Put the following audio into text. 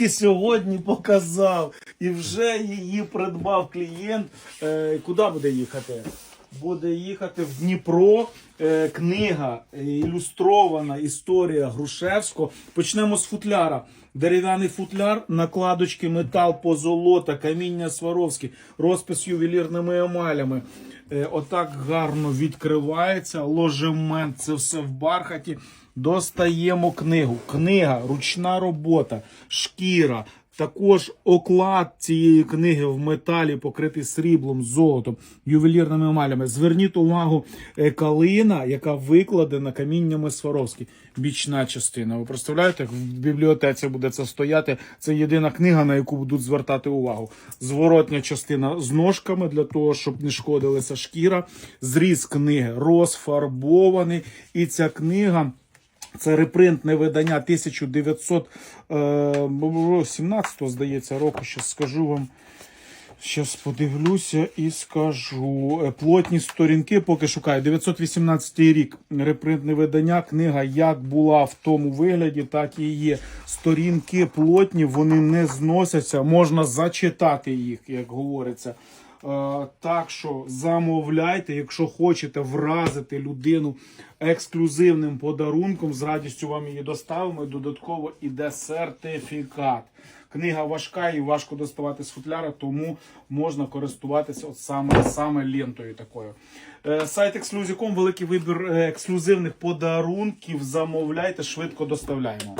тільки сьогодні показав і вже її придбав клієнт. Е, куди буде їхати? Буде їхати в Дніпро. Е, книга е, ілюстрована історія Грушевського. Почнемо з футляра. Дерев'яний футляр, накладочки, метал, позолота, каміння Сваровське, розпис ювелірними емалями. Е, отак гарно відкривається. Ложемент, це все в бархаті. Достаємо книгу. Книга, ручна робота, шкіра. Також оклад цієї книги в металі, покритий сріблом, золотом, ювелірними емалями. Зверніть увагу, е, калина, яка викладена каміннями Сваровські. Бічна частина. Ви представляєте, в бібліотеці буде це стояти. Це єдина книга, на яку будуть звертати увагу. Зворотня частина з ножками для того, щоб не шкодилася шкіра. Зріз книги розфарбований. І ця книга. Це репринтне видання 1917, здається, року. Щас скажу вам. Щас подивлюся і скажу. Е, Плотні сторінки поки шукаю. 918 рік. Репринтне видання. Книга як була в тому вигляді, так і є. Сторінки плотні, вони не зносяться. Можна зачитати їх, як говориться. Е, Так що замовляйте, якщо хочете вразити людину ексклюзивним подарунком, з радістю вам її доставимо. І додатково іде сертифікат. Книга важка і важко доставати з футляра, тому можна користуватися от саме, саме лентою такою. Е, Сайт Exclusive.com, великий вибір е, ексклюзивних подарунків. Замовляйте, швидко доставляємо.